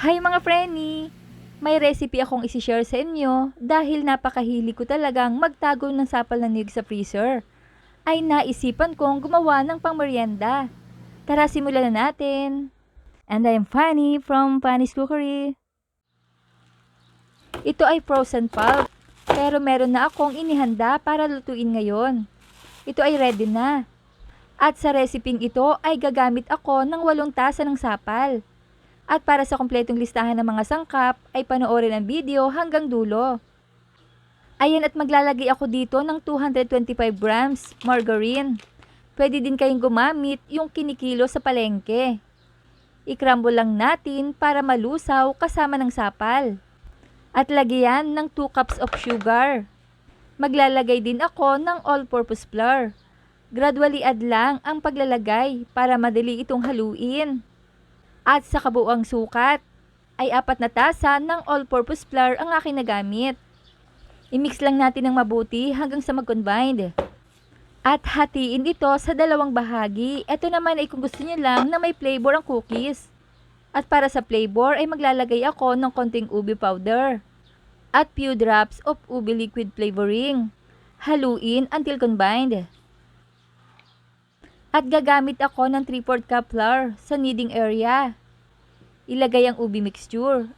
Hi mga Frenny! May recipe akong isi-share sa inyo dahil napakahili ko talagang magtago ng sapal ng niyog sa freezer. Ay naisipan kong gumawa ng pangmerienda. Tara simulan na natin. And I am Fanny from Fanny's Cookery. Ito ay frozen pulp, pero meron na akong inihanda para lutuin ngayon. Ito ay ready na. At sa reseping ito ay gagamit ako ng walong tasa ng sapal. At para sa kompletong listahan ng mga sangkap ay panoorin ang video hanggang dulo. Ayan at maglalagay ako dito ng 225 grams margarine. Pwede din kayong gumamit yung kinikilo sa palengke. I-crumble lang natin para malusaw kasama ng sapal. At lagyan ng 2 cups of sugar. Maglalagay din ako ng all-purpose flour. Gradually add lang ang paglalagay para madali itong haluin. At sa kabuuang sukat, ay apat na tasa ng all-purpose flour ang aking nagamit. I-mix lang natin ng mabuti hanggang sa mag-combined. At hatiin ito sa dalawang bahagi. Ito naman ay kung gusto niyo lang na may flavor ang cookies. At para sa flavor ay maglalagay ako ng konting ubi powder. At few drops of ubi liquid flavoring. Haluin until combined. At gagamit ako ng 3-4 cup flour sa kneading area. Ilagay ang ubi mixture.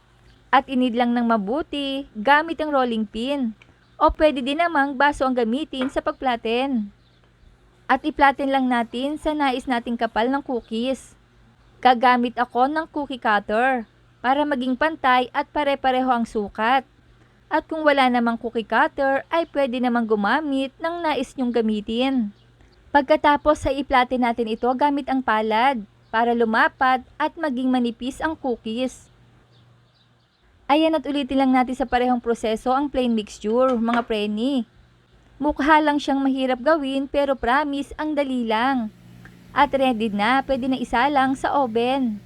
At inid lang ng mabuti gamit ang rolling pin. O pwede din namang baso ang gamitin sa pagplaten. At iplaten lang natin sa nais nating kapal ng cookies. Gagamit ako ng cookie cutter para maging pantay at pare-pareho ang sukat. At kung wala namang cookie cutter ay pwede namang gumamit ng nais nyong gamitin. Pagkatapos sa iplate natin ito gamit ang palad para lumapad at maging manipis ang cookies. Ayan at ulitin lang natin sa parehong proseso ang plain mixture, mga preni. Mukha lang siyang mahirap gawin pero promise ang dali lang. At ready na, pwede na isa lang sa oven.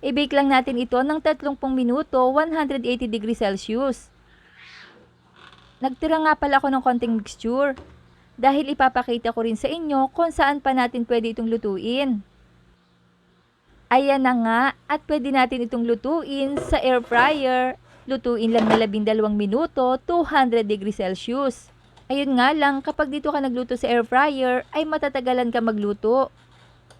I-bake lang natin ito ng 30 minuto, 180 degrees Celsius. Nagtira nga pala ako ng konting mixture dahil ipapakita ko rin sa inyo kung saan pa natin pwede itong lutuin. Ayan na nga at pwede natin itong lutuin sa air fryer. Lutuin lang na 12 minuto, 200 degrees Celsius. Ayun nga lang, kapag dito ka nagluto sa air fryer, ay matatagalan ka magluto.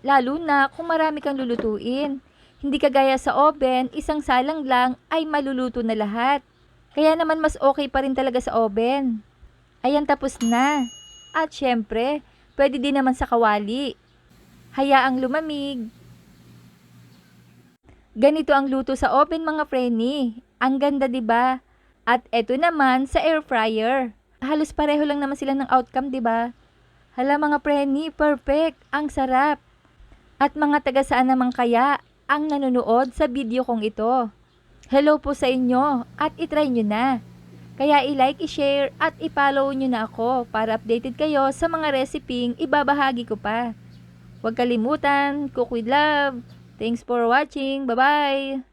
Lalo na kung marami kang lulutuin. Hindi kagaya sa oven, isang salang lang ay maluluto na lahat. Kaya naman mas okay pa rin talaga sa oven. Ayan tapos na. At syempre, pwede din naman sa kawali. Hayaang lumamig. Ganito ang luto sa oven mga preni. Ang ganda 'di ba? At eto naman sa air fryer. Halos pareho lang naman sila ng outcome 'di ba? Hala mga preni, perfect. Ang sarap. At mga taga saan naman kaya ang nanonood sa video kong ito? Hello po sa inyo at itry nyo na. Kaya i-like, i-share at i-follow nyo na ako para updated kayo sa mga reseping ibabahagi ko pa. Huwag kalimutan, cook with love. Thanks for watching. Bye-bye!